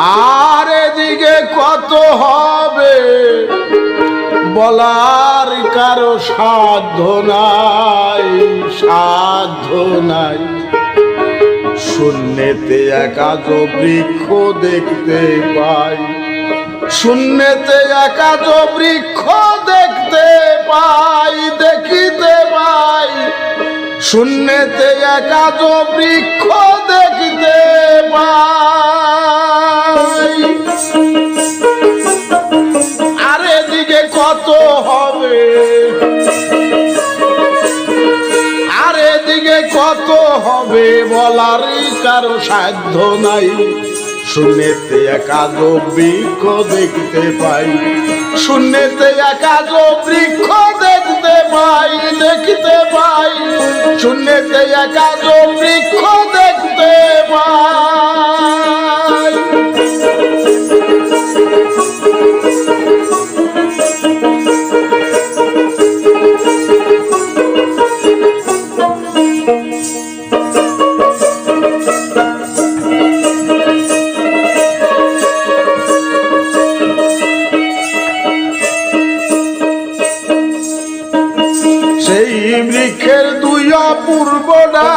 আর এদিকে কত হবে বলার কারও সাধ্য নাই সাধ্য নাই। শূন্যেতে একাজ বৃক্ষ দেখতে পাই। শূন্যেতে একাজ বৃক্ষ দেখতে পাই, দেখিতে পাই। শূন্যেতে একাজ বৃক্ষ দেখতে পাই। আর এদিকে কত হবে? আর এদিকে কত হবে বলারই কারও সাধ্য নাই। শূন্যেতে একাজ বৃক্ষ দেখতে পাই। শূন্যেতে একাজ বৃক্ষ দেখতে পাই দেখতে পাই। শূন্যেতে একাজ বৃক্ষ দেখতে পাই।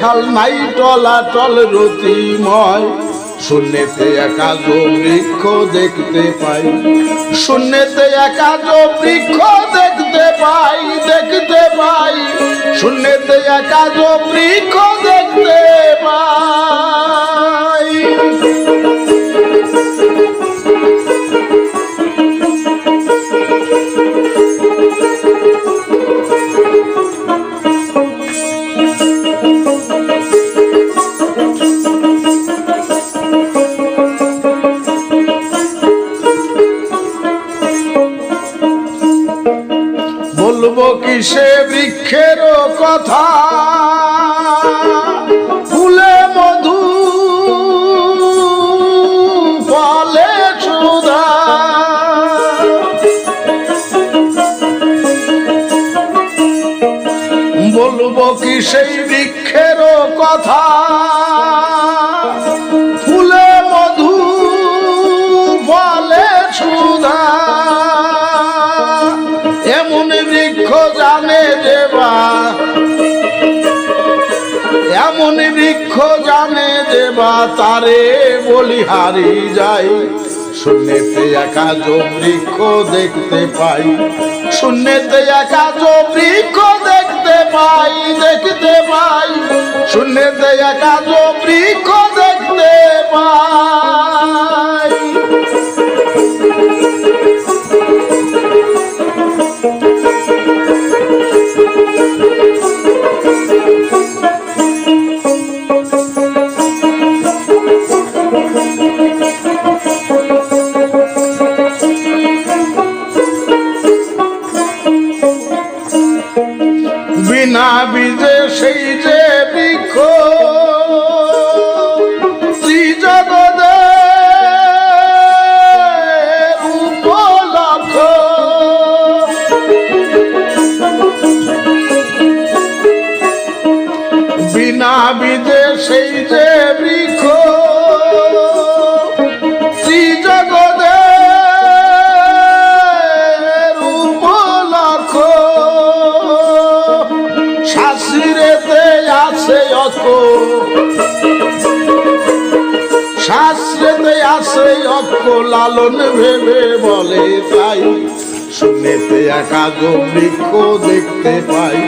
খাল নাই, টলা টল রতিময়। একা একাজ বৃক্ষ দেখতে পাই। শূন্যতে একাজ বৃক্ষ দেখতে পাই দেখতে পাই। শূন্যতে একাজ বৃক্ষ দেখতে পাই। বলব কি সে বৃক্ষের কথা? ফুলে মধু ফলে সুধা। বলব কি সেই বৃক্ষের কথা? জানে দেবা তারে বলিহারি যাই। শূন্যতে একা বৃক্ষ দেখতে পাই। শূন্যতে একা বৃক্ষ দেখতে পাই দেখতে পাই। শূন্যতে একা বৃক্ষ দেখতে পাই। বিনা বীজে সেই যে বৃক্ষ। শাস্ত্রেতে আছে অক্ষ লালন ভেবে বলে তাই। শূন্যেতে একা বৃক্ষ দেখতে পাই।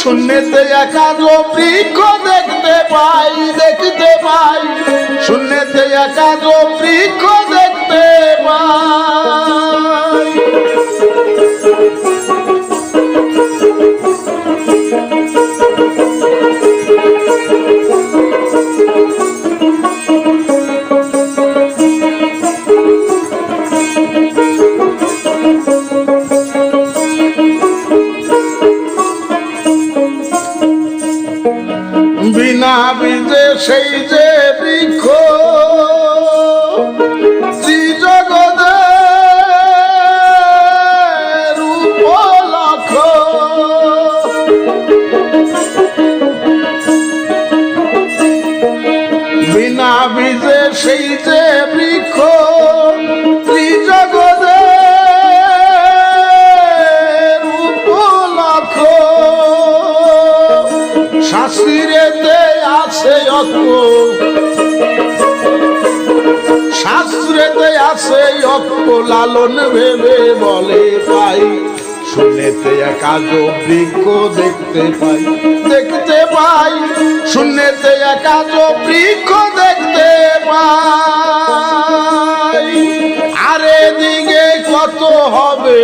শূন্যেতে একা বৃক্ষ দেখতে পাই দেখতে পাই। শূন্যেতে একা বৃক্ষ দেখতে পাই। সেই যে লালন ভেবে বলে পাই। শুনেতে একাজ বৃক্ষ দেখতে পাই। দেখতে পাই। শুনেতে একাজ বৃক্ষ দেখতে পাই। আরে দিকে কত হবে?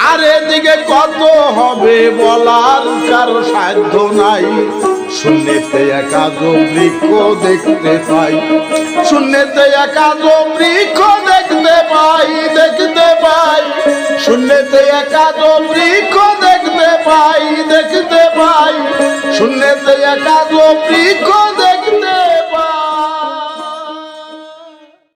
আরে দিকে কত হবে বলার কারও সাধ্য নাই। শূন্যতে একাদ বৃক্ষ দেখতে পাই। শূন্যতে একাদ বৃক্ষ দেখতে পাই দেখতে পাই। শূন্যতে একাদ বৃক্ষ দেখতে পাই দেখতে পাই। শূন্যতে একাদ বৃক্ষ দেখতে